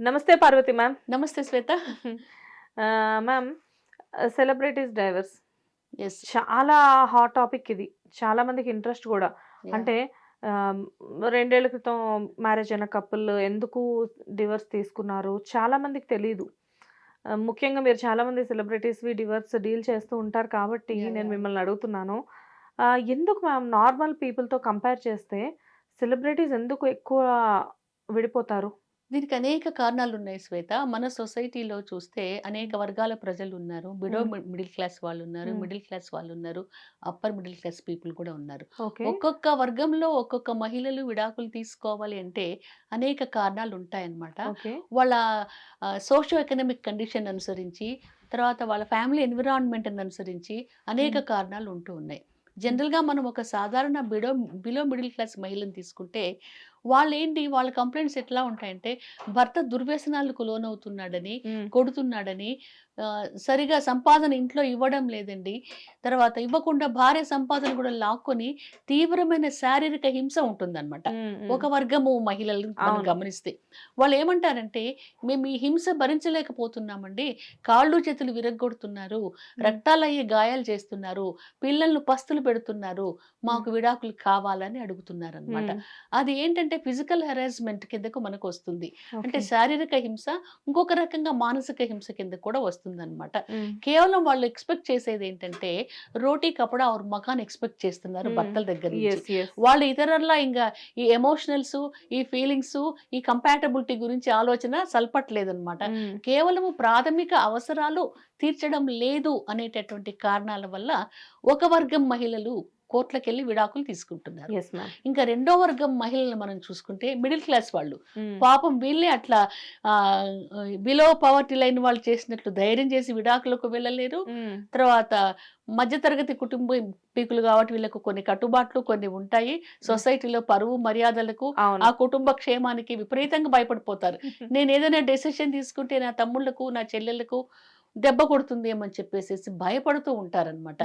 నమస్తే పార్వతి మ్యామ్. నమస్తే Shweta. Ma'am celebrities divorce చాలా హాట్ టాపిక్ ఇది. చాలా మందికి ఇంట్రెస్ట్ కూడా. అంటే రెండేళ్ళ క్రితం మ్యారేజ్ అయిన కపుల్ ఎందుకు డివర్స్ తీసుకున్నారు చాలా మందికి తెలియదు ముఖ్యంగా మీరు చాలా మంది సెలబ్రిటీస్ వి డివర్స్ డీల్ చేస్తూ ఉంటారు కాబట్టి నేను. మిమ్మల్ని అడుగుతున్నాను. ఎందుకు మ్యామ్ నార్మల్ పీపుల్తో కంపేర్ చేస్తే సెలబ్రిటీస్ ఎందుకు ఎక్కువ విడిపోతారు? దీనికి అనేక కారణాలు ఉన్నాయి శ్వేత. మన సొసైటీలో చూస్తే అనేక వర్గాల ప్రజలు ఉన్నారు బిడో. మిడిల్ క్లాస్ వాళ్ళు ఉన్నారు. మిడిల్ క్లాస్ వాళ్ళు ఉన్నారు అప్పర్ మిడిల్ క్లాస్ పీపుల్ కూడా ఉన్నారు. ఒక్కొక్క వర్గంలో ఒక్కొక్క మహిళలు విడాకులు తీసుకోవాలి అంటే అనేక కారణాలు ఉంటాయన్నమాట వాళ్ళ సోషో ఎకనామిక్ కండిషన్ అనుసరించి తర్వాత వాళ్ళ ఫ్యామిలీ ఎన్విరాన్మెంట్ అనుసరించి అనేక. కారణాలు ఉంటూ ఉన్నాయి. జనరల్గా మనం ఒక సాధారణ బిడో బిలో మిడిల్ క్లాస్ మహిళను తీసుకుంటే వాళ్ళు ఏంటి వాళ్ళ కంప్లైంట్స్ ఎట్లా ఉంటాయంటే భర్త దుర్వ్యసనాలకు లోనవుతున్నాడని కొడుతున్నాడని సరిగా సంపాదన ఇంట్లో ఇవ్వడం లేదండి. తర్వాత ఇవ్వకుండా భార్య సంపాదన కూడా లాక్కొని తీవ్రమైన శారీరక హింస ఉంటుందన్నమాట. ఒక వర్గము మహిళలు. గమనిస్తే. వాళ్ళు ఏమంటారంటే మేము ఈ హింస భరించలేకపోతున్నామండి. కాళ్ళు చేతులు విరగ్గొడుతున్నారు. రక్తాలయ్యే గాయాలు చేస్తున్నారు. పిల్లలను పస్తులు పెడుతున్నారు. మాకు విడాకులు కావాలని అడుగుతున్నారు అనమాట అది ఏంటంటే ఫిజికల్ హెరాస్మెంట్ కిందకు మనకు వస్తుంది అంటే శారీరక హింస ఇంకొక రకంగా మానసిక హింస కింద కూడా వస్తుంది అనమాట కేవలం వాళ్ళు ఎక్స్పెక్ట్ చేసేది ఏంటంటే రోటీ కపడా ఆర్ మకాన్ ఎక్స్పెక్ట్ చేస్తున్నారు. భర్తల దగ్గర నుంచి. వాళ్ళు ఇతరుల ఇంకా ఈ ఎమోషనల్స్ ఈ ఫీలింగ్స్ ఈ కంపాటబిలిటీ గురించి ఆలోచన సల్పట్లేదన్నమాట. కేవలము ప్రాథమిక అవసరాలు తీర్చడం లేదు అనేటటువంటి కారణాల వల్ల ఒక వర్గం మహిళలు కోర్టులకు వెళ్ళి విడాకులు తీసుకుంటున్నారు. ఇంకా రెండో వర్గం మహిళలు మనం చూసుకుంటే మిడిల్ క్లాస్ వాళ్ళు. పాపం వీళ్ళే అట్లా బిలో పవర్టీ లైన్ వాళ్ళు చేసినట్లు ధైర్యం చేసి విడాకులకు వెళ్ళలేరు. తర్వాత మధ్యతరగతి కుటుంబ పీకులు కాబట్టి వీళ్ళకు కొన్ని కట్టుబాట్లు కొన్ని ఉంటాయి. సొసైటీలో పరువు మర్యాదలకు ఆ కుటుంబ క్షేమానికి విపరీతంగా భయపడిపోతారు. నేను ఏదైనా డెసిషన్ తీసుకుంటే నా తమ్ముళ్ళకు నా చెల్లెళ్ళకు దెబ్బ కొడుతుంది ఏమని చెప్పేసి భయపడుతూ ఉంటారనమాట.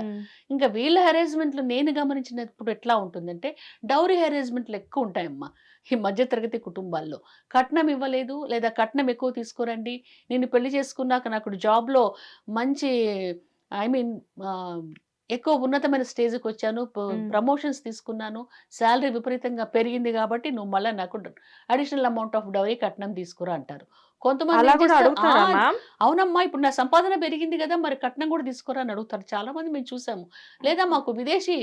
ఇంకా వీళ్ళ హెరేస్మెంట్లు నేను గమనించినప్పుడు ఎట్లా ఉంటుందంటే డౌరీ హెరేస్మెంట్లు ఎక్కువ ఉంటాయమ్మా ఈ మధ్యతరగతి కుటుంబాల్లో కట్నం ఇవ్వలేదు లేదా కట్నం ఎక్కువ తీసుకురండి నేను పెళ్ళి చేసుకున్నాక నాకు జాబ్లో మంచి ఐ మీన్ ఎక్కువ ఉన్నతమైన స్టేజ్కి వచ్చాను. ప్రమోషన్స్ తీసుకున్నాను. శాలరీ విపరీతంగా పెరిగింది కాబట్టి నువ్వు మళ్ళీ నాకు అడిషనల్ అమౌంట్ ఆఫ్ డౌరీ కట్నం తీసుకురా అంటారు. కొంతమంది అలా ఏం కూడా చేస్తారు, అడుగుతారా "ఆ, మ్యామ్ అవునమ్మా ఇప్పుడు నా సంపాదన పెరిగింది కదా మరి కట్నం కూడా తీసుకురా అని అడుగుతారు. చాలా మంది మేము చూసాము. లేదా మాకు విదేశీ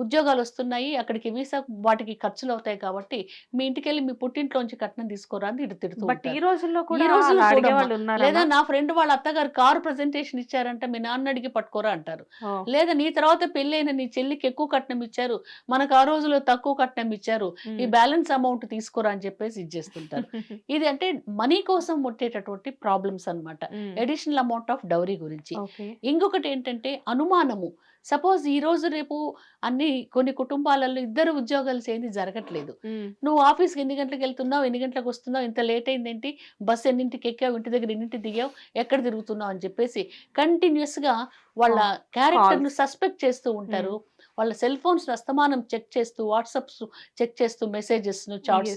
ఉద్యోగాలు వస్తున్నాయి అక్కడికి వీసా వాటికి ఖర్చులు అవుతాయి కాబట్టి మీ ఇంటికి వెళ్ళి మీ పుట్టింట్లోంచి కట్నం తీసుకోరా అని ఇటు తిడుతూ బట్ ఈ. రోజుల్లో కూడా లేదా? నా ఫ్రెండ్ వాళ్ళ అత్తగారు కారు ప్రజెంటేషన్ ఇచ్చారంట మీ నాన్న అడిగి పట్టుకోరా అంటారు. లేదా నీ తర్వాత పెళ్ళైన నీ చెల్లికి ఎక్కువ కట్నం ఇచ్చారు మనకు ఆ రోజుల్లో తక్కువ కట్నం ఇచ్చారు ఈ. బ్యాలెన్స్ అమౌంట్ తీసుకోరా అని చెప్పేసి ఇచ్చేస్తుంటారు ఇది అంటే మనీ కోసం ముట్టేటటువంటి ప్రాబ్లమ్స్ అన్నమాట hmm. Additional amount of dowry గురించి ఇంకొకటి ఏంటంటే అనుమానము సపోజ్ ఈ రోజు రేపు అన్ని కొన్ని కుటుంబాలలో ఇద్దరు ఉద్యోగాలు చేయని జరగట్లేదు. నువ్వు ఆఫీస్కి ఎన్ని గంటలకు వెళ్తున్నావు ఎన్ని గంటలకు వస్తున్నావు ఇంత లేట్ అయిందేంటి బస్సు ఎన్నింటికి ఎక్కావు ఇంటి దగ్గర ఎన్నింటి దిగావు ఎక్కడ తిరుగుతున్నావు అని చెప్పేసి కంటిన్యూస్గా వాళ్ళ క్యారెక్టర్ను సస్పెక్ట్ చేస్తూ ఉంటారు. వాళ్ళ సెల్ ఫోన్స్ అస్తమానం చెక్ చేస్తూ వాట్సాప్స్ చెక్ చేస్తూ మెసేజెస్ చాట్స్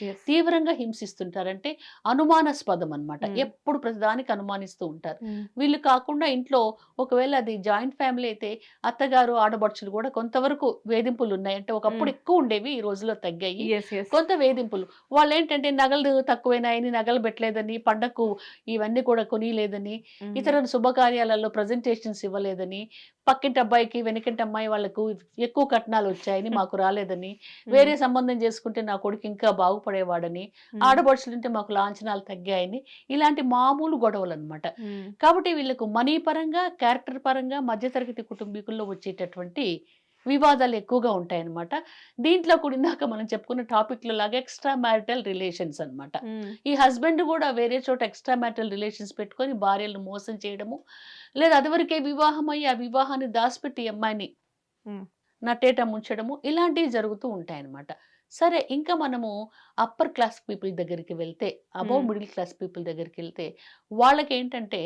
yes. తీవ్రంగా హింసిస్తుంటారు అంటే అనుమానాస్పదం అన్నమాట Hmm. ఎప్పుడు ప్రతిదానికి అనుమానిస్తూ ఉంటారు మ్మ్. వీళ్ళు కాకుండా ఇంట్లో ఒకవేళ అది జాయింట్ ఫ్యామిలీ అయితే అత్తగారు ఆడబడుచులు కూడా కొంతవరకు వేధింపులు ఉన్నాయి అంటే ఒకప్పుడు మ్మ్. ఎక్కువ ఉండేవి ఈ రోజుల్లో తగ్గాయి. కొంత వేధింపులు వాళ్ళు ఏంటంటే నగలు తక్కువైనాయని నగలు పెట్టలేదని పండగకు ఇవన్నీ కూడా కొనియలేదని. ఇతర శుభకార్యాలలో ప్రజెంటేషన్స్ ఇవ్వలేదని పక్కింటి అబ్బాయికి వెనకింటి అమ్మాయి వాళ్ళకు ఎక్కువ కట్నాలు వచ్చాయని మాకు రాలేదని వేరే సంబంధం చేసుకుంటే నా కొడుకు ఇంకా బాగుపడేవాడని మ్మ్. ఆడబడుచులుంటే మాకు లాంఛనాలు తగ్గాయని ఇలాంటి మామూలు గొడవలు అనమాట. కాబట్టి వీళ్ళకు మనీ పరంగా క్యారెక్టర్ పరంగా మధ్యతరగతి కుటుంబీకుల్లో వచ్చేటటువంటి వివాదాలు ఎక్కువగా ఉంటాయన్నమాట దీంట్లో కూడా ఇందాక మనం చెప్పుకున్న టాపిక్లో లాగా ఎక్స్ట్రా మ్యారిటల్ రిలేషన్స్ అన్నమాట మ్మ్. ఈ హస్బెండ్ కూడా వేరే చోట ఎక్స్ట్రా మ్యారిటల్ రిలేషన్స్ పెట్టుకొని భార్యలను మోసం చేయడము లేదా అదివరకే వివాహం అయ్యి ఆ వివాహాన్ని దాచిపెట్టి అమ్మాయిని మ్మ్. నట్టేట ముంచడము ఇలాంటివి జరుగుతూ ఉంటాయన్నమాట సరే ఇంకా మనము అప్పర్ క్లాస్ పీపుల్ దగ్గరికి వెళ్తే అబౌవ్. మిడిల్ క్లాస్ పీపుల్ దగ్గరికి వెళ్తే వాళ్ళకి ఏంటంటే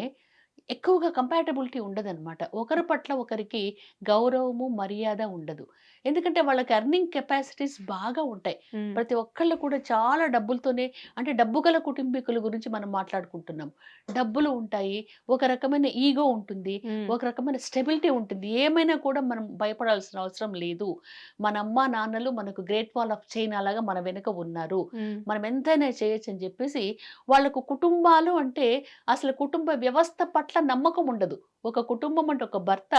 ఎక్కువగా కంపాటబిలిటీ ఉండదన్నమాట. ఒకరి పట్ల ఒకరికి గౌరవము మర్యాద ఉండదు. ఎందుకంటే వాళ్ళకి ఎర్నింగ్ కెపాసిటీస్ బాగా ఉంటాయి. ప్రతి ఒక్కళ్ళు కూడా చాలా డబ్బులతోనే అంటే డబ్బు గల కుటుంబీకుల గురించి మనం మాట్లాడుకుంటున్నాం. డబ్బులు ఉంటాయి ఒక రకమైన ఈగో ఉంటుంది ఒక రకమైన స్టెబిలిటీ ఉంటుంది. ఏమైనా కూడా మనం భయపడాల్సిన అవసరం లేదు. మన అమ్మ నాన్నలు మనకు గ్రేట్ వాల్ ఆఫ్ చైనా లాగా మన వెనుక ఉన్నారు. మనం ఎంతైనా చేయొచ్చు అని చెప్పేసి వాళ్ళకు కుటుంబాలు అంటే అసలు కుటుంబ వ్యవస్థ పట్ల నమ్మకం ఉండదు. ఒక కుటుంబం అంటే ఒక భర్త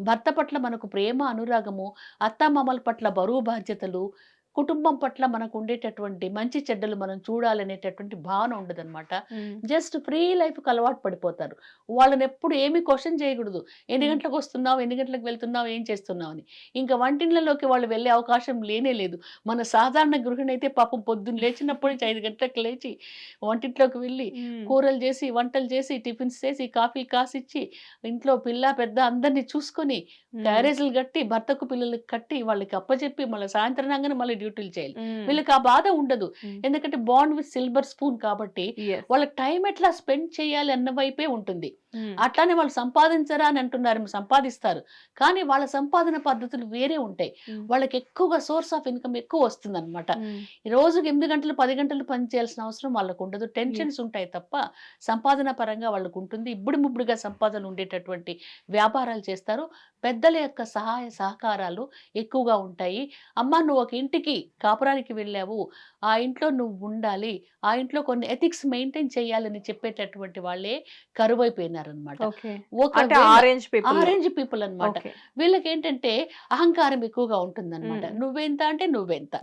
భర్త పట్ల మనకు ప్రేమ అనురాగము అత్తామామల పట్ల బరువు బాధ్యతలు కుటుంబం పట్ల మనకు ఉండేటటువంటి మంచి చెడ్డలు మనం చూడాలనేటటువంటి భావన ఉండదన్నమాట. జస్ట్ ఫ్రీ లైఫ్కి అలవాటు పడిపోతారు. వాళ్ళని ఎప్పుడు ఏమీ క్వశ్చన్ చేయకూడదు. ఎన్ని. గంటలకు వస్తున్నావు? ఎన్ని గంటలకు వెళ్తున్నావు? ఏం చేస్తున్నావు? అని. ఇంకా వంటింట్లలోకి వాళ్ళు వెళ్ళే అవకాశం లేనే లేదు. మన సాధారణ గృహిణి అయితే పాపం పొద్దున్న లేచినప్పటి నుంచి ఐదు గంటలకు లేచి వంటింట్లోకి వెళ్ళి కూరలు చేసి వంటలు చేసి టిఫిన్స్ చేసి కాఫీ కాసిచ్చి ఇంట్లో పిల్ల పెద్ద అందరినీ చూసుకొని క్యారేజీలు కట్టి భర్తకు పిల్లలకి కట్టి వాళ్ళకి అప్పచెప్పి మళ్ళీ సాయంత్రం మళ్ళీ డ్యూటీలు చేయాలి. వీళ్ళకి ఆ బాధ ఉండదు. ఎందుకంటే బాండ్ విత్ సిల్వర్ స్పూన్ కాబట్టి వాళ్ళకి టైం ఎట్లా స్పెండ్ చేయాలి అన్న వైపే ఉంటుంది. అట్లానే వాళ్ళు సంపాదించరా అని అంటున్నారు సంపాదిస్తారు. కానీ వాళ్ళ సంపాదన పద్ధతులు వేరే ఉంటాయి. వాళ్ళకి ఎక్కువగా సోర్స్ ఆఫ్ ఇన్కమ్ ఎక్కువ వస్తుంది అనమాట రోజుకి ఎనిమిది గంటలు పది గంటలు పని చేయాల్సిన అవసరం వాళ్ళకు ఉండదు. టెన్షన్స్ ఉంటాయి తప్ప సంపాదన పరంగా వాళ్ళకు ఉంటుంది. ఇప్పుడు ముబ్బుడుగా సంపాదన ఉండేటటువంటి వ్యాపారాలు చేస్తారు. పెద్దల యొక్క సహాయ సహకారాలు ఎక్కువగా ఉంటాయి. అమ్మ నువ్వు ఒక ఇంటికి కాపురానికి వెళ్ళావు. ఆ ఇంట్లో నువ్వు ఉండాలి. ఆ ఇంట్లో కొన్ని ఎథిక్స్ మెయింటైన్ చేయాలని చెప్పేటటువంటి వాళ్ళే ఒక అంటే ఆరెంజ్ పీపుల్. ఓకే. వీళ్ళకి ఏంటంటే అహంకారం ఎక్కువగా ఉంటుందన్నమాట. నువ్వెంత అంటే నువ్వెంత.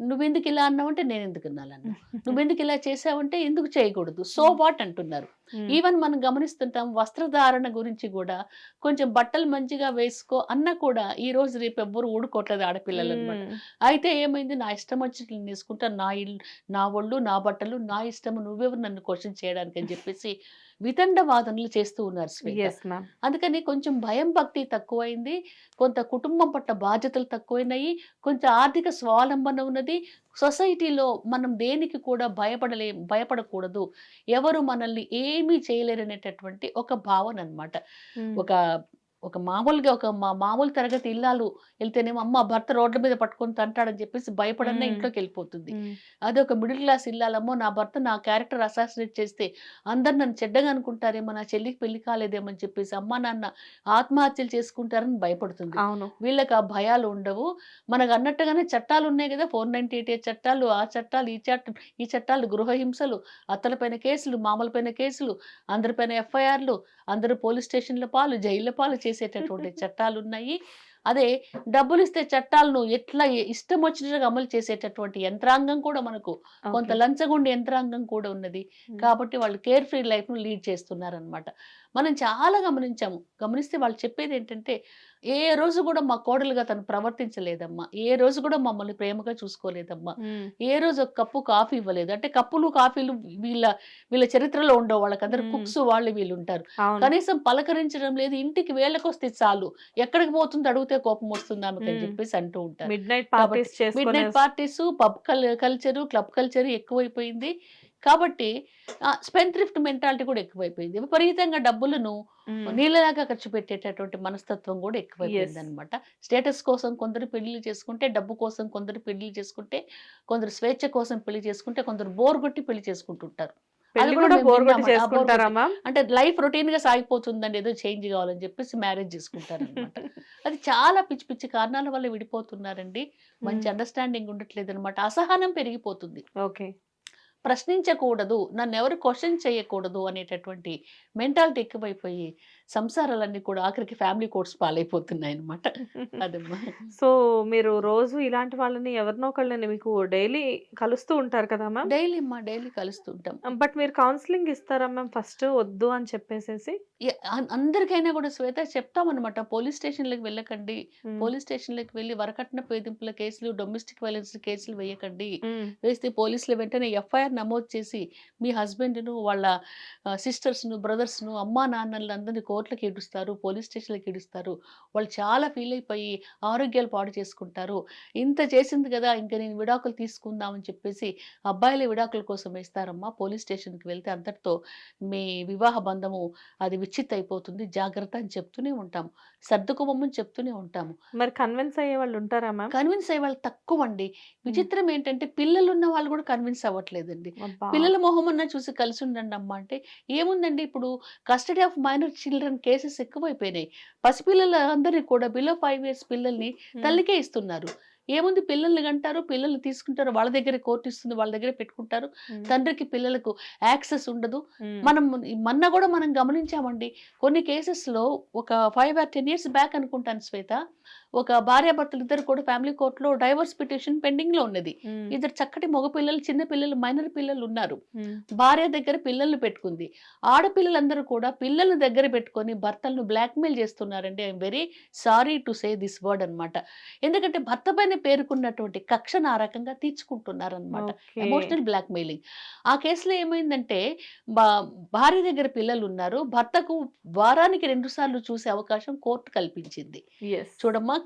నువ్వెందుకు ఇలా అన్నావంటే నేను ఎందుకు అన్నాను నువ్వెందుకు ఇలా చేసావంటే ఎందుకు చేయకూడదు. So hmm. వాట్ అంటున్నారు. ఈవెన్ మనం గమనిస్తుంటాం వస్త్రధారణ గురించి కూడా కొంచెం బట్టలు మంచిగా వేసుకో అన్నా కూడా ఈ రోజు రేపు ఎవ్వరు ఊడుకోవట్లేదు ఆడపిల్లలు అనమాట ఉమ్, అయితే ఏమైంది? నా ఇష్టం వచ్చినట్లు నేను తీసుకుంటా. నా ఇల్లు నా ఒళ్ళు నా బట్టలు నా ఇష్టము నువ్వెవరు నన్ను క్వశ్చన్ చేయడానికి అని చెప్పేసి వితండ వాదనలు చేస్తూ ఉన్నారు శ్వేత. అందుకని కొంచెం భయం భక్తి తక్కువైంది కొంత కుటుంబం పట్ల బాధ్యతలు తక్కువైనాయి కొంచెం ఆర్థిక స్వావలంబన ఉన్నది. సొసైటీలో మనం దేనికి కూడా భయపడలే భయపడకూడదు. ఎవరు మనల్ని ఏమీ చేయలేరనేటటువంటి ఒక భావన అన్నమాట. ఉమ్, ఒక ఒక మామూలుగా ఒక మా మామూలు తరగతి ఇల్లాలు వెళ్తేనేమో అమ్మ భర్త రోడ్ల మీద పట్టుకొని తంటాడని చెప్పేసి భయపడన్నా. ఇంట్లోకి వెళ్ళిపోతుంది. అదే ఒక మిడిల్ క్లాస్ ఇల్లాలమ్మో నా భర్త నా క్యారెక్టర్ అసాసినేట్ చేస్తే అందరు నన్ను చెడ్డగా అనుకుంటారేమో నా చెల్లికి పెళ్ళి కాలేదేమో అని చెప్పేసి అమ్మ నాన్న ఆత్మహత్యలు చేసుకుంటారని భయపడుతుంది. అవును. వీళ్ళకి ఆ భయాలు ఉండవు. మనకు అన్నట్టుగానే చట్టాలు ఉన్నాయి కదా ఫోర్ నైన్టీ ఎయిట్ చట్టాలు ఆ చట్టాలు ఈ చట్టం ఈ చట్టాలు గృహ హింసలు అత్తలపైన కేసులు మామలపైన కేసులు అందరిపైన ఎఫ్ఐఆర్లు అందరూ పోలీస్ స్టేషన్ల పాలు జైళ్ళ పాలు చేసేటటువంటి చట్టాలు ఉన్నాయి అదే డబ్బులు ఇస్తే చట్టాలను ఎట్లా ఇష్టం వచ్చినట్టుగా అమలు చేసేటటువంటి యంత్రాంగం కూడా మనకు కొంత. లంచగొండి యంత్రాంగం కూడా ఉన్నది. కాబట్టి వాళ్ళు కేర్ ఫ్రీ లైఫ్ను లీడ్ చేస్తున్నారు అనమాట మనం చాలా గమనించాము. గమనిస్తే వాళ్ళు చెప్పేది ఏంటంటే ఏ రోజు కూడా మా కోడలుగా తను ప్రవర్తించలేదమ్మా. ఏ రోజు కూడా మమ్మల్ని ప్రేమగా చూసుకోలేదమ్మా. ఏ రోజు ఒక కప్పు కాఫీ ఇవ్వలేదు. అంటే కప్పులు కాఫీలు వీళ్ళ వీళ్ళ చరిత్రలో ఉండవు. వాళ్ళకందరూ. కుక్స్ వాళ్ళు వీళ్ళు ఉంటారు కనీసం పలకరించడం లేదు. ఇంటికి వేళకొస్తే చాలు. ఎక్కడికి పోతుంది అడిగితే కోపం వస్తుంది ఆమెకు అని. చెప్పేసి అంటూ ఉంటారు. Midnight parties midnight parties pub culture club culture ఎక్కువైపోయింది. కాబట్టి స్పెన్ థ్రిఫ్ట్ మెంటాలిటీ కూడా ఎక్కువైపోయింది. విపరీతంగా డబ్బులను నీళ్ళలాగా ఖర్చు పెట్టేటటువంటి మనస్తత్వం కూడా ఎక్కువైపోయింది. అనమాట స్టేటస్ కోసం కొందరు పెళ్ళి చేసుకుంటే డబ్బు కోసం కొందరు పెళ్ళి చేసుకుంటే కొందరు స్వేచ్ఛ కోసం పెళ్ళి చేసుకుంటే కొందరు బోర్ కొట్టి పెళ్ళి చేసుకుంటుంటారు. అంటే లైఫ్ రొటీన్గా సాగిపోతుందండి. ఏదో చేంజ్ కావాలని చెప్పేసి మ్యారేజ్ చేసుకుంటారు అనమాట అది చాలా పిచ్చి పిచ్చి కారణాల వల్ల విడిపోతున్నారండి. మంచి అండర్స్టాండింగ్ ఉండట్లేదు అనమాట అసహనం పెరిగిపోతుంది. ఓకే. ప్రశ్నించకూడదు నన్ను ఎవరు క్వశ్చన్ చేయకూడదు అనేటటువంటి మెంటాలిటీ ఎక్కువైపోయి సంసారాలన్నీ కూడా ఆఖరికి ఫ్యామిలీ కోర్ట్స్ పాలైపోతున్నాయి అనమాట అదమ్మా సో మీరు రోజు ఇలాంటి వాళ్ళని ఎవరినో ఒకళ్ళని మీకు డైలీ కలుస్తూ ఉంటారు కదా మ్యామ్? డైలీ మా డైలీ కలుస్తుంటాం బట్ మీరు కౌన్సిలింగ్ ఇస్తారా మ్యామ్ ఫస్ట్ వద్దు అని చెప్పేసేసి? అందరికైనా కూడా శ్వేత చెప్తామన్నమాట. పోలీస్ స్టేషన్లకు వెళ్ళకండి. పోలీస్ స్టేషన్లకు వెళ్ళి వరకట్న వేధింపుల కేసులు డొమెస్టిక్ వైలెన్స్ కేసులు వేయకండి. వేస్తే పోలీసులు వెంటనే ఎఫ్ఐఆర్ నమోదు చేసి మీ హస్బెండ్ను వాళ్ళ సిస్టర్స్ను బ్రదర్స్ను అమ్మా నాన్నలు అందరినీ కోర్టులకు ఏడుస్తారు పోలీస్ స్టేషన్లకు ఏడుస్తారు. వాళ్ళు చాలా ఫీల్ అయిపోయి ఆరోగ్యాలు పాడు చేసుకుంటారు. ఇంత చేసింది కదా ఇంకా నేను విడాకులు తీసుకుందామని చెప్పేసి అబ్బాయిల విడాకుల కోసం వేస్తారమ్మా పోలీస్ స్టేషన్కి వెళ్తే అంతటితో మీ వివాహ బంధము అది విచ్చిత్ అయిపోతుంది జాగ్రత్త అని చెప్తూనే ఉంటాము. సర్దుకోమని చెప్తూనే ఉంటాము. మరి కన్విన్స్ అయ్యే వాళ్ళు ఉంటారా మ్యామ్? కన్విన్స్ అయ్యే వాళ్ళు తక్కువ అండి విచిత్రం ఏంటంటే పిల్లలు ఉన్న వాళ్ళు కూడా కన్విన్స్ అవ్వట్లేదండి. పిల్లల మొహం అన్నా చూసి కలిసి ఉండండి అమ్మ అంటే ఏముందండి ఇప్పుడు? Custody of minor children cases ఎక్కువైపోయినాయి పసిపిల్లల అందరినీ కూడా బిలో ఫైవ్ ఇయర్స్ పిల్లల్ని. తల్లికే ఇస్తున్నారు ఏముంది పిల్లల్ని కంటారు పిల్లల్ని తీసుకుంటారు వాళ్ళ దగ్గరే కోర్టు ఇస్తుంది వాళ్ళ దగ్గరే పెట్టుకుంటారు. తండ్రికి పిల్లలకు యాక్సెస్ ఉండదు. మనం మొన్న కూడా మనం గమనించామండి కొన్ని కేసెస్లో ఒక five or ten years back అనుకుంటాను శ్వేత ఒక భార్యాభర్తలు ఇద్దరు కూడా ఫ్యామిలీ కోర్టులో డైవర్స్ పిటిషన్ పెండింగ్లో ఉన్నది. ఇద్దరు చక్కటి మగ పిల్లలు చిన్న పిల్లలు మైనర్ పిల్లలు ఉన్నారు. భార్య దగ్గర పిల్లల్ని పెట్టుకుంది. ఆడపిల్లలందరూ కూడా పిల్లల్ని దగ్గర పెట్టుకొని భర్తలను బ్లాక్మెయిల్ చేస్తున్నారండి. I'm very sorry to say this word అన్నమాట. ఎందుకంటే భర్త పైన పేరుకున్నటువంటి కక్షను ఆ రకంగా తీర్చుకుంటున్నారనమాట. ఎమోషనల్ బ్లాక్మెయిలింగ్ ఆ కేసులో ఏమైందంటే భార్య దగ్గర పిల్లలు ఉన్నారు. భర్తకు వారానికి రెండు సార్లు చూసే అవకాశం కోర్టు కల్పించింది. Yes. చూడమ్మా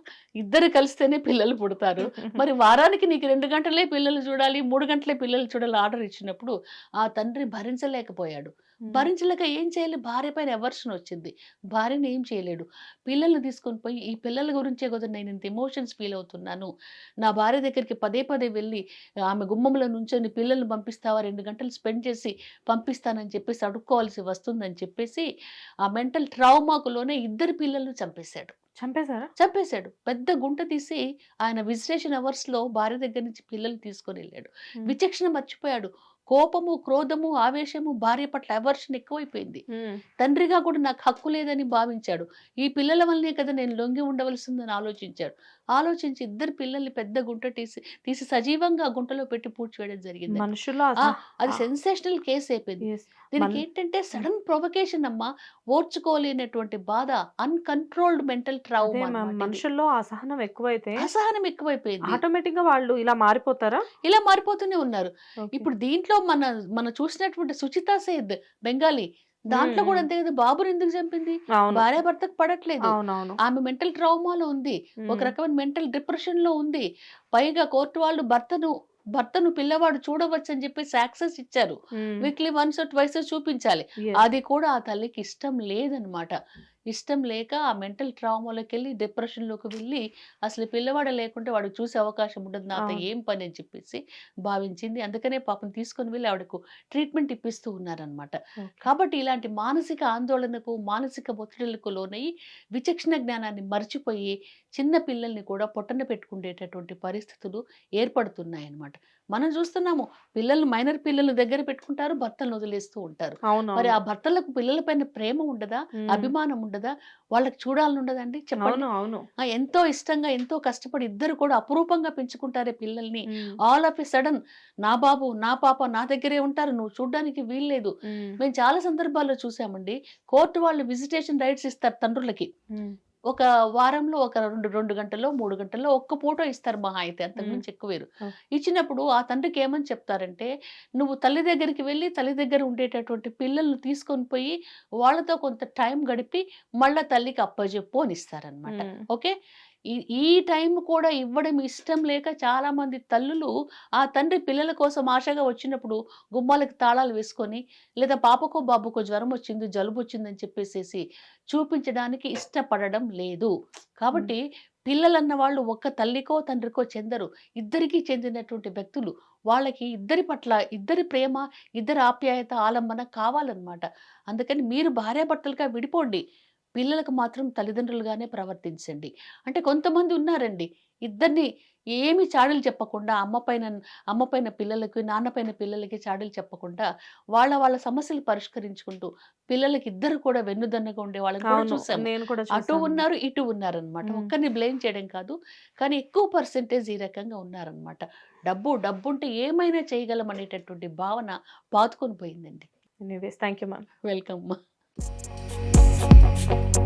ఇద్దరు కలిస్తేనే పిల్లలు పుడతారు. మరి వారానికి నీకు రెండు గంటలే పిల్లలు చూడాలి మూడు గంటలే పిల్లలు చూడాలి ఆర్డర్ ఇచ్చినప్పుడు ఆ తండ్రి భరించలేకపోయాడు. భరించలేక ఏం చేయాలి? భార్య పైన ఎవర్షన్ వచ్చింది. భార్యని ఏం చేయలేడు. పిల్లల్ని తీసుకొని పోయి ఈ పిల్లల గురించే కదా నేను ఇంత ఎమోషన్స్ ఫీల్ అవుతున్నాను. నా భార్య దగ్గరికి పదే పదే వెళ్ళి ఆమె గుమ్మంలో నుంచొని పిల్లల్ని పంపిస్తావా? రెండు గంటలు స్పెండ్ చేసి పంపిస్తానని చెప్పేసి అడుక్కోవాల్సి వస్తుందని చెప్పేసి ఆ మెంటల్ ట్రామాకులోనే ఇద్దరు పిల్లల్ని చంపేశాడు. చంపేశారా? చంపేశాడు. పెద్ద గుంట తీసి ఆయన విజిటేషన్ అవర్స్లో భార్య దగ్గర నుంచి పిల్లలు తీసుకొని వెళ్ళాడు. విచక్షణ మర్చిపోయాడు. కోపము క్రోధము ఆవేశము భార్య పట్ల అవర్షన్ ఎక్కువైపోయింది. తండ్రిగా కూడా నాకు హక్కు లేదని భావించాడు ఈ పిల్లల వల్లనే కదా నేను లొంగి ఉండవలసిందని ఆలోచించాడు ఆలోచించి ఇద్దరు పిల్లల్ని పెద్ద గుంట తీసి తీసి సజీవంగా గుంటలో పెట్టి పూడ్చివేయడం జరిగింది అస- అది. సెన్సేషనల్ కేసు అయిపోయింది. దీనికి ఏంటంటే సడన్ ప్రొవకేషన్ అమ్మా ఓర్చుకోలేనటువంటి బాధ అన్కంట్రోల్డ్ మెంటల్ మ్యామ్ మనుషుల్లో అసహనం ఎక్కువైతే అసహనం ఎక్కువైపోయింది. ఆటోమేటిక్గా వాళ్ళు ఇలా మారిపోతారా? ఇలా మారిపోతూనే ఉన్నారు. ఇప్పుడు దీంట్లో మన మన చూసినటువంటి సుచితా సేద్ బెంగాలీ దాంట్లో కూడా. అంతే కదా బాబుని ఎందుకు చంపింది? భార్య భర్తకు పడట్లేదు. ఆమె మెంటల్ ట్రామాలో ఉంది. ఒక. రకమైన మెంటల్ డిప్రెషన్లో ఉంది. పైగా కోర్టు వాళ్ళు భర్తను భర్తను పిల్లవాడు చూడవచ్చు అని చెప్పేసి యాక్సెస్ ఇచ్చారు. వీక్లీ వన్స్ ట్వైస్ చూపించాలి. అది కూడా ఆ తల్లికి ఇష్టం లేదనమాట ఇష్టం లేక ఆ మెంటల్ ట్రామాలోకి వెళ్ళి డిప్రెషన్లోకి వెళ్ళి అసలు పిల్లవాడు లేకుంటే వాడికి చూసే అవకాశం ఉండదు నాతో. ఏం పని అని చెప్పేసి భావించింది అందుకనే పాపం తీసుకొని వెళ్ళి ఆవిడకు ట్రీట్మెంట్ ఇప్పిస్తూ ఉన్నారనమాట. కాబట్టి ఇలాంటి మానసిక ఆందోళనకు మానసిక ఒత్తిడులకు లోనై విచక్షణ జ్ఞానాన్ని మర్చిపోయి చిన్న పిల్లల్ని కూడా పొట్టన పెట్టుకునేటటువంటి పరిస్థితులు ఏర్పడుతున్నాయన్నమాట మనం చూస్తున్నాము పిల్లలు మైనర్ పిల్లలు దగ్గర పెట్టుకుంటారు భర్తలను వదిలేస్తూ ఉంటారు మరి ఆ. భర్తలకు పిల్లలపైన ప్రేమ ఉండదా. అభిమానం ఉండదా వాళ్ళకి చూడాలని ఉండదండి చెప్పండి అవును ఎంతో ఇష్టంగా ఎంతో కష్టపడి ఇద్దరు కూడా అపురూపంగా పెంచుకుంటారే పిల్లల్ని. ఆల్ ఆఫ్ ఎ సడన్ నా బాబు నా పాప నా దగ్గరే ఉంటారు నువ్వు చూడడానికి వీల్లేదు. మేము చాలా సందర్భాల్లో చూసామండి కోర్టు వాళ్ళు విజిటేషన్ రైట్స్ ఇస్తారు తండ్రులకి. ఒక వారంలో ఒక రెండు రెండు గంటల్లో మూడు గంటల్లో ఒక్క పూట ఇస్తారు మహా అయితే అంతకుమించి ఎక్కువేరు Oh. ఇచ్చినప్పుడు ఆ తండ్రికి ఏమని చెప్తారంటే నువ్వు తల్లి దగ్గరికి వెళ్ళి తల్లి దగ్గర ఉండేటటువంటి పిల్లల్ని తీసుకొని పోయి వాళ్ళతో కొంత టైం గడిపి మళ్ళా తల్లికి అప్పజెప్పు అని ఇస్తారనమాట. ఓకే ఈ ఈ టైం కూడా ఇవ్వడం ఇష్టం లేక చాలా మంది తల్లులు ఆ తండ్రి పిల్లల కోసం ఆశగా వచ్చినప్పుడు గుమ్మాలకు తాళాలు వేసుకొని లేదా పాపకో బాబుకో జ్వరం వచ్చింది జలుబు వచ్చిందని చెప్పేసేసి చూపించడానికి ఇష్టపడడం లేదు. కాబట్టి పిల్లలన్న వాళ్ళు ఒక్క తల్లికో తండ్రికో చెందరు. ఇద్దరికీ చెందినటువంటి వ్యక్తులు వాళ్ళకి ఇద్దరి పట్ల ఇద్దరి ప్రేమ ఇద్దరి ఆప్యాయత ఆలంబన కావాలన్నమాట. అందుకని మీరు భార్యాభర్తలుగా విడిపోండి. పిల్లలకు మాత్రం తల్లిదండ్రులుగానే ప్రవర్తించండి. అంటే కొంతమంది ఉన్నారండి ఇద్దరిని ఏమి చాడీలు చెప్పకుండా అమ్మ పైన అమ్మ పైన పిల్లలకి నాన్న పైన పిల్లలకి చాడీలు చెప్పకుండా వాళ్ళ వాళ్ళ సమస్యలు పరిష్కరించుకుంటూ పిల్లలకి ఇద్దరు కూడా వెన్నుదన్నగా ఉండే వాళ్ళని కూడా అటు. ఉన్నారు ఇటు ఉన్నారనమాట. ఒక్కరిని బ్లేమ్ చేయడం కాదు కానీ ఎక్కువ పర్సెంటేజ్ ఈ రకంగా ఉన్నారనమాట డబ్బు డబ్బు ఉంటే ఏమైనా చేయగలం అనేటటువంటి భావన పాతుకొని పోయిందండి. Thank you ma'am. Welcome Música